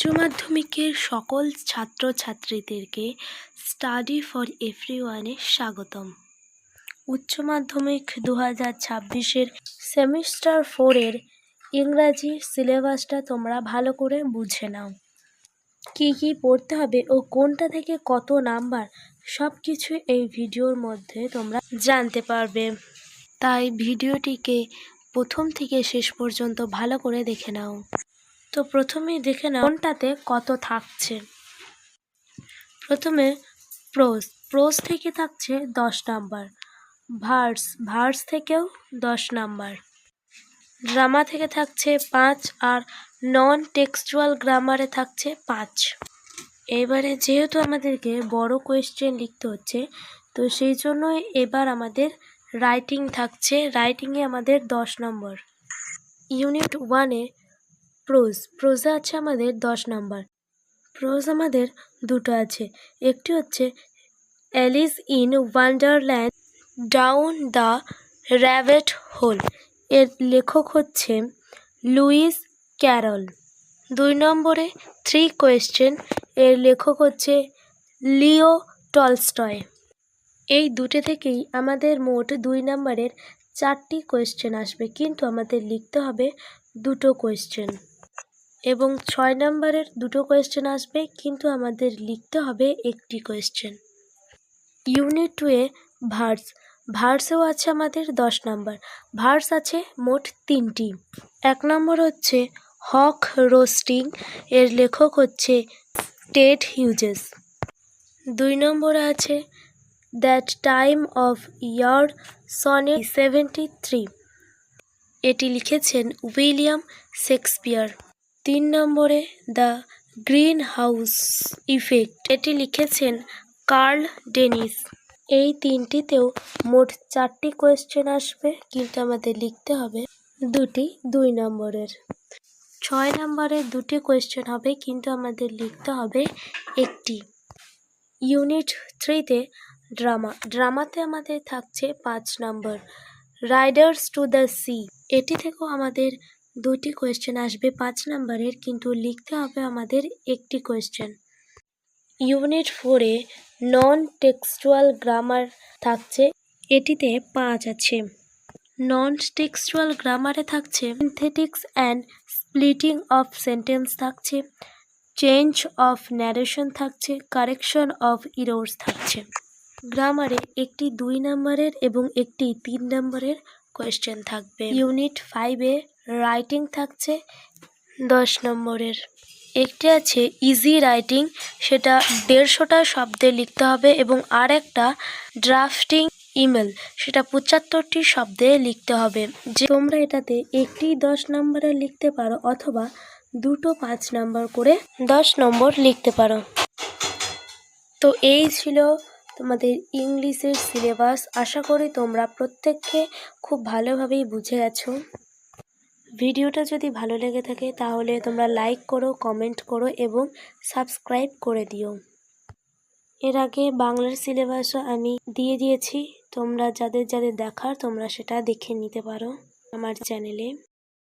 উচ্চ মাধ্যমিকের সকল ছাত্রছাত্রীদেরকে স্টাডি ফর এভরিওয়ানে স্বাগতম। উচ্চ মাধ্যমিক দু হাজার ছাব্বিশের সেমিস্টার ফোরের ইংরাজি সিলেবাসটা তোমরা ভালো করে বুঝে নাও। কী কী পড়তে হবে ও কোনটা থেকে কত নাম্বার সব কিছু এই ভিডিওর মধ্যে তোমরা জানতে পারবে। তাই ভিডিওটিকে প্রথম থেকে শেষ পর্যন্ত ভালো করে দেখে নাও। তো প্রথমেই দেখে নাও কোনটাতে কত থাকছে। প্রথমে প্রোজ প্রোজ থেকে থাকছে দশ নাম্বার ভার্স ভার্স থেকেও দশ নাম্বার। ড্রামা থেকে থাকছে পাঁচ আর নন টেক্সচুয়াল গ্রামারে থাকছে পাঁচ। এবারে যেহেতু আমাদেরকে বড় কোয়েশ্চেন লিখতে হচ্ছে, তো সেই জন্যই এবার আমাদের রাইটিং থাকছে রাইটিংয়ে আমাদের দশ নম্বর। ইউনিট ওয়ানে প্রোজ প্রোজে আছে আমাদের দশ নাম্বার। প্রোজ আমাদের দুটো আছে। একটি হচ্ছে Alice in Wonderland down the rabbit hole এর লেখক হচ্ছে লুইস ক্যারল দুই নম্বরে থ্রি কোয়েশ্চেন এর লেখক হচ্ছে লিও টলস্টয় এই দুটো থেকেই আমাদের মোট দুই নম্বরের চারটি কোয়েশ্চেন আসবে। কিন্তু আমাদের লিখতে হবে দুটো কোয়েশ্চেন এবং ছয় নম্বরের দুটো কোয়েশ্চেন আসবে, কিন্তু আমাদের লিখতে হবে একটি কোয়েশ্চেন ইউনিট টুয়ে ভার্স ভার্সেও আছে আমাদের দশ নম্বর ভার্স আছে মোট তিনটি। এক নম্বর হচ্ছে হক রোস্টিং এর লেখক হচ্ছে টেড হিউজেস দুই নম্বরে আছে দ্যাট টাইম অফ ইয়ার সনে সেভেন্টি থ্রি এটি লিখেছেন উইলিয়াম শেক্সপিয়ার। তিন নম্বরে দ্য গ্রিন হাউস ইফেক্ট, এটি লিখেছেন কার্ল ডেনিস। এই তিনটিতেও মোট চারটি কোয়েশ্চেন আসবে, কিন্তু আমাদের লিখতে হবে দুটি দুই নম্বরের। ছয় নম্বরে দুটি কোয়েশ্চেন হবে, কিন্তু আমাদের লিখতে হবে একটি। ইউনিট থ্রিতে ড্রামা, ড্রামাতে আমাদের থাকছে পাঁচ নম্বর, রাইডার্স টু দ্য সি। এটি থেকেও আমাদের দুটি কোয়েশ্চেন আসবে পাঁচ নাম্বারের কিন্তু লিখতে হবে আমাদের একটি কোয়েশ্চেন ইউনিট ফোরে নন টেক্সচুয়াল গ্রামার থাকছে, এটিতে পাঁচ আছে। নন টেক্সচুয়াল গ্রামারে থাকছে synthetics and splitting of sentence থাকছে চেঞ্জ অফ ন্যারেশন থাকছে কারেকশন অফ ইরোর্স থাকছে। গ্রামারে একটি দুই নম্বরের এবং একটি তিন নম্বরের কোয়েশ্চেন থাকবে। ইউনিট ফাইভে রাইটিং থাকছে দশ নম্বরের। একটি আছে ইজি রাইটিং সেটা দেড়শোটা শব্দে লিখতে হবে এবং আর একটা ড্রাফটিং ইমেল সেটা পঁচাত্তরটি শব্দে লিখতে হবে। যে তোমরা এটাতে একটি দশ নম্বরে লিখতে পারো অথবা দুটো পাঁচ নম্বর করে দশ নম্বর লিখতে পারো। তো এই ছিল তোমাদের ইংলিশের সিলেবাস আশা করি তোমরা প্রত্যেককে খুব ভালোভাবেই বুঝে গেছো। ভিডিওটা যদি ভালো লেগে থাকে তাহলে তোমরা লাইক করো কমেন্ট করো এবং সাবস্ক্রাইব করে দিও। এর আগে বাংলার সিলেবাসও আমি দিয়ে দিয়েছি। তোমরা যাদের যাদের দেখার তোমরা সেটা দেখে নিতে পারো আমার চ্যানেলে